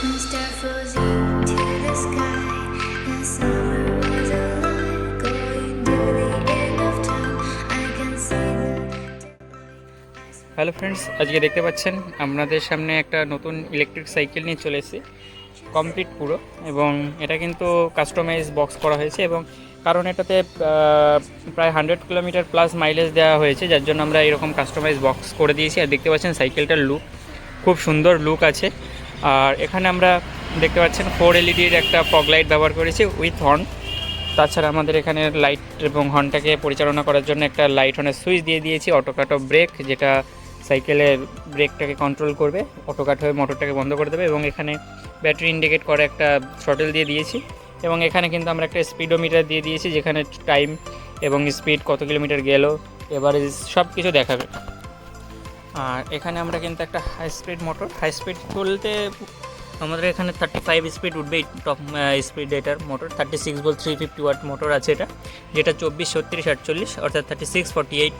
Hello friends আজকে দেখতে পাচ্ছেন আপনাদের সামনে একটা নতুন ইলেকট্রিক সাইকেল নিয়ে চলে এসেছি। কমপ্লিট পুরো এবং এটা কিন্তু কাস্টমাইজ বক্স করা হয়েছে এবং কারণ এটাতে প্রায় হান্ড্রেড কিলোমিটার প্লাস মাইলেজ দেওয়া হয়েছে, যার জন্য আমরা এরকম কাস্টমাইজ বক্স করে দিয়েছি। আর দেখতে পাচ্ছেন সাইকেলটার লুক খুব সুন্দর লুক আছে। আর এখানে আমরা দেখতে পাচ্ছেন ফোর এলইডির একটা ফগ লাইট ব্যবহার করেছি উইথ হর্ন তাছাড়া আমাদের এখানে লাইট এবং হর্নটাকে পরিচালনা করার জন্য একটা লাইট হর্নের সুইচ দিয়ে দিয়েছি অটোকাটো ব্রেক যেটা সাইকেলে ব্রেকটাকে কন্ট্রোল করবে অটোকাট হয়ে মোটরটাকে বন্ধ করে দেবে এবং এখানে ব্যাটারি ইন্ডিকেট করে একটা থ্রটেল দিয়ে দিয়েছি। এবং এখানে কিন্তু আমরা একটা স্পিডোমিটার দিয়ে দিয়েছি, যেখানে টাইম এবং স্পিড কত কিলোমিটার গেল এবারে সব কিছু দেখাবে আর এখানে আমরা কিন্তু একটা high speed motor high speed বলতে আমাদের এখানে থার্টি ফাইভ স্পিড উঠবে টপ স্পিড এটার মোটর থার্টি সিক্স বল থ্রি ফিফটি ওয়াট মোটর আছে এটা, যেটা চব্বিশ, ছত্রিশ, আটচল্লিশ, অর্থাৎ থার্টি সিক্স ফর্টি এইট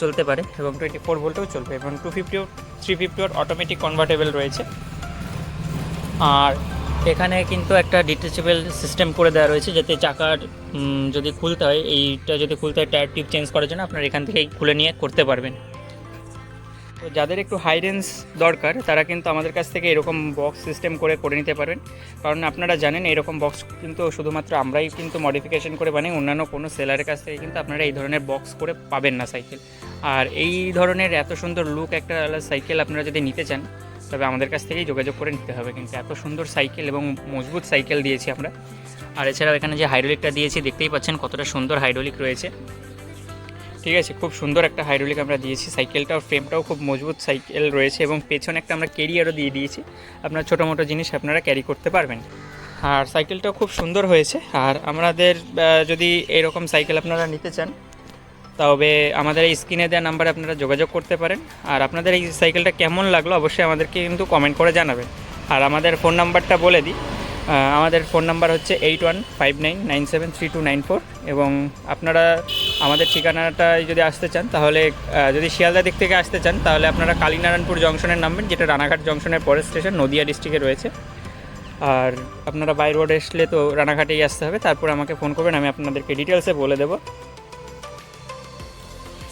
চলতে পারে এবং টোয়েন্টি ফোর ভোল্টেও চলবে এবং two ফিফটিও three fifty watt automatic convertible রয়েছে। আর এখানে কিন্তু একটা ডিটেচেবল সিস্টেম করে দেওয়া রয়েছে যাতে চাকার যদি খুলতে হয়, এইটা যদি খুলতে হয় টায়ার টিপ চেঞ্জ করার জন্য আপনার এখান থেকেই খুলে নিয়ে করতে পারবেন। তো যাদের একটু হাই রেঞ্জ দরকার, তারা কিন্তু আমাদের কাছ থেকে এরকম বক্স সিস্টেম করে করে নিতে পারবেন। কারণ আপনারা জানেন, এরকম বক্স কিন্তু শুধুমাত্র আমরাই কিন্তু মডিফিকেশন করে বানাই, অন্যান্য কোনো সেলারের কাছ থেকে কিন্তু আপনারা এই ধরনের বক্স করে পাবেন না সাইকেল আর এই ধরনের এত সুন্দর লুক একটা সাইকেল আপনারা যদি নিতে চান, তবে আমাদের কাছ থেকেই যোগাযোগ করে নিতে হবে কিন্তু। এত সুন্দর সাইকেল এবং মজবুত সাইকেল দিয়েছি আমরা। আর এছাড়াও এখানে যে হাইড্রোলিকটা দিয়েছি, দেখতেই পাচ্ছেন কতটা সুন্দর হাইড্রোলিক রয়েছে। ঠিক আছে, খুব সুন্দর একটা হাইড্রোলিক আমরা দিয়েছি। সাইকেলটাও ফ্রেমটাও খুব মজবুত সাইকেল রয়েছে এবং পেছনে একটা আমরা ক্যারিয়ারও দিয়ে দিয়েছি। আপনার ছোটো মোটো জিনিস আপনারা ক্যারি করতে পারবেন। আর সাইকেলটাও খুব সুন্দর হয়েছে। আর আমাদের যদি এরকম সাইকেল আপনারা নিতে চান, তবে আমাদের এই স্ক্রিনে দেওয়া নাম্বারে আপনারা যোগাযোগ করতে পারেন। আর আপনাদের এই সাইকেলটা কেমন লাগল অবশ্যই আমাদেরকে কিন্তু কমেন্ট করে জানাবেন। আর আমাদের ফোন নাম্বারটা বলে দিই। আমাদের ফোন নাম্বার হচ্ছে eight one five nine nine seven three two nine four এবং আপনারা আমাদের ঠিকানাটায় যদি আসতে চান, তাহলে যদি শিয়ালদা দিক থেকে আসতে চান, তাহলে আপনারা কালীনারায়ণপুর জংশনের নামবেন, যেটা রানাঘাট জংশনের পরের স্টেশন, নদিয়া ডিস্ট্রিক্টে রয়েছে। আর আপনারা বাই রোড আসলে তো রানাঘাটেই আসতে হবে, তারপর আমাকে ফোন করবেন, আমি আপনাদেরকে ডিটেলসে বলে দেবো।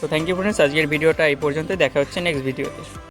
তো থ্যাংক ইউ ফ্রেন্ডস আজকের ভিডিওটা এই পর্যন্ত দেখা হচ্ছে নেক্সট ভিডিওতে